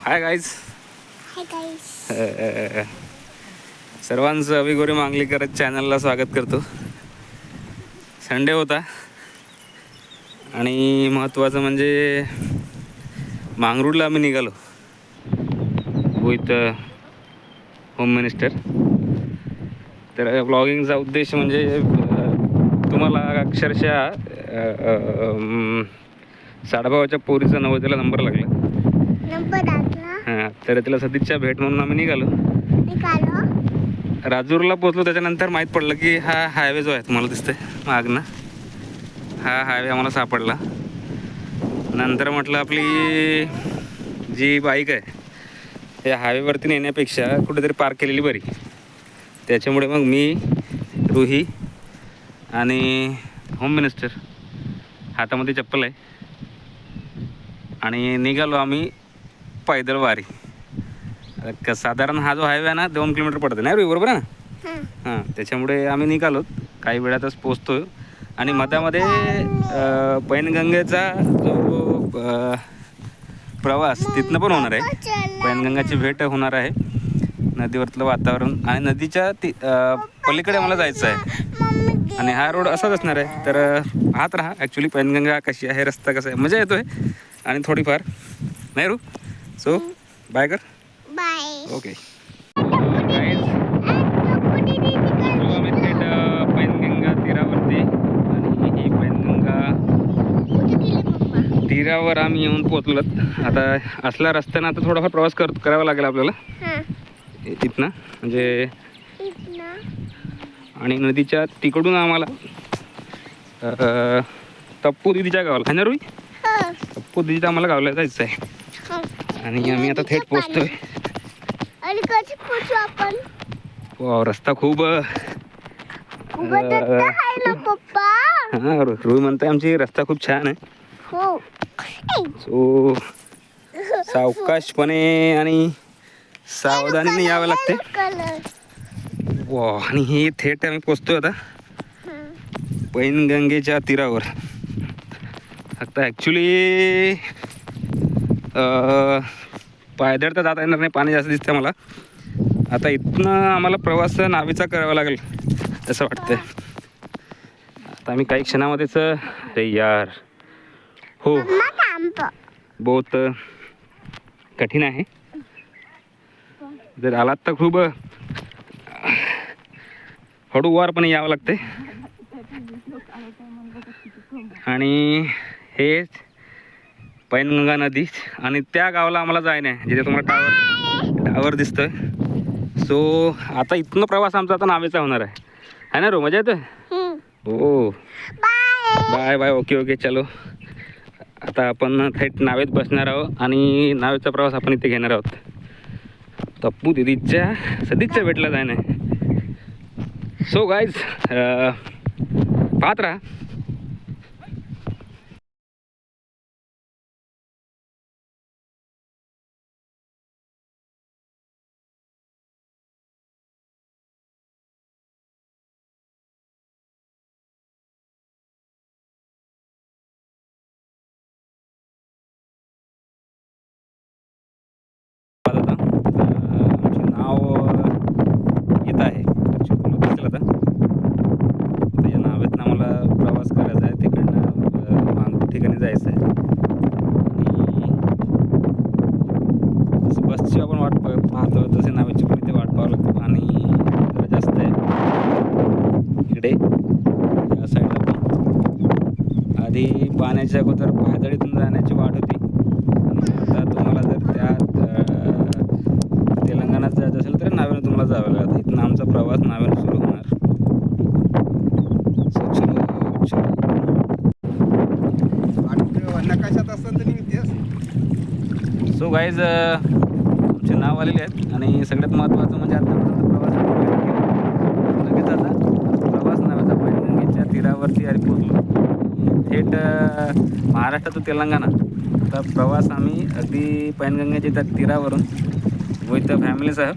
Hi guys hi guys सर्वांचं अभिगोरी मांगली करत चॅनलला स्वागत करतो. संडे होता. आणि महत्त्वाचं म्हणजे मांगरूळला आम्ही निघालो. विथ होम मिनिस्टर तर ब्लॉगिंगचा उद्देश म्हणजे अं, तुम्हाला अक्षरशः अं, अं, साडेभावाच्या पोरीचा नवोदयाला नंबर लागला. हां तर तिला सदिच्छा भेट म्हणून आम्ही निघालो. राजूरला पोचलो त्याच्यानंतर माहीत पडलं की हा हायवे जो आहे तुम्हाला दिसतंय मागनं. हा हायवे आम्हाला सापडला. नंतर म्हटलं आपली जी बाईक आहे या हायवेवरती नेण्यापेक्षा कुठेतरी पार्क केलेली बरी. त्याच्यामुळे मग मी रुही आणि होम मिनिस्टर हातामध्ये चप्पल आहे. आणि निघालो आम्ही पैदल वारी क- साधारण हा जो हायवे आहे ना दोन किलोमीटर पडतो नाही रे बरोबर आहे ना? हां. त्याच्यामुळे आम्ही निघालो. काही वेळातच पोचतो आणि मधामध्ये अ, पैनगंगेचा जो अ, प्रवास तिथनं पण होणार आहे. पैनगंगाची भेट होणार आहे. नदीवरतलं वातावरण आणि नदीच्या ती अ, पलीकडे मला जायचं आहे. आणि हा रोड असाच असणार आहे. तर अ, पाहत राहा. ॲक्च्युली पैनगंगा कशी आहे रस्ता कसा आहे मजा येतो आहे आणि थोडीफार. नाही रू? सो बाय कर बाय ओके पैनगंगा तीरावरती आणि ही पैनगंगा तीरावर आम्ही येऊन पोचलो आता असला रस्त्यानं आता थोडाफार प्रवास कर करावा लागेल आपल्याला. इथनं म्हणजे आणि नदीच्या तिकडून आम्हाला तप्पू दिदीच्या गावाला. आहे ना रुई? तप्पू दिदीच्या आम्हाला गावाला जायचं आहे आणि आम्ही आता थेट पोचतोय आणि कशी पोचू आपण. वाव, रस्ता खूप हा रुई म्हणते आमची रस्ता खूप छान आहे. हो. सो सावकाशपणे आणि सावधानीने यावं लागते वा आणि हे थेट आम्ही पोचतोय आता. पैनगंगेच्या तीरावर. आता ॲक्च्युली पायदळ तर जाता येणार नाही पाणी जास्त दिसतं मला. आता इथनं आम्हाला प्रवास नावेचा करावा लागेल असं वाटतंय. आता आम्ही काही क्षणामध्येच अरे यार. हो. बहुत कठीण आहे. जर आलात तर खूप हळूवारपणे यावं लागते आणि हे पैनगंगा नदी आणि त्या गावाला आम्हाला जायचं आहे जिथे तुम्हाला टावर टावर दिसतोय. सो आता इथनं प्रवास आमचा आता नावेचा होणार आहे. है ना रो? मजा येतोय? हो. बाय बाय ओके ओके चलो. आता आपण थेट नावेत बसणार आहोत आणि नावेचा प्रवास आपण इथे घेणार आहोत. तप्पू दिदीच्या सदिच्छा भेटला जाय नाही सो गाईज पाहत राहा आता अं, आमचे नाव अं, येत आहे Actually तुला दिसेल आता आता या नावेतनं आम्हाला प्रवास करायचा आहे तिकडनं अं, मांगरूळ ठिकाणी जायचं आहे आणि जसं बसची आपण वाट पाहतो तसे नावेची पण इथे वाट पाहावं लागते. पाणी जास्त आहे. इकडे या साईडला पण. आधी पाण्याच्या अगोदर पायदळीतून जाण्याची वाट होती आणि आता तुम्हाला जर त्यात अं, तेलंगणात जायचं असेल तर नावेनं तुम्हाला जावं लागतं इथनं आमचा प्रवास नावेनं सुरू होणार So, चलो चलो नकाशात असतं तर निघतेस सो गाईज आमचे नाव आलेले आहेत आणि सगळ्यात महत्त्वाचं म्हणजे आतापर्यंत प्रवास लगेच आता प्रवास नावाचा पैनगंगेच्या तीरावरती अरे पोचलो थेट महाराष्ट्र टू तेलंगणा. तर प्रवास आम्ही अगदी पैनगंगेच्या त्या तीरावरून विथ फॅमिलीसह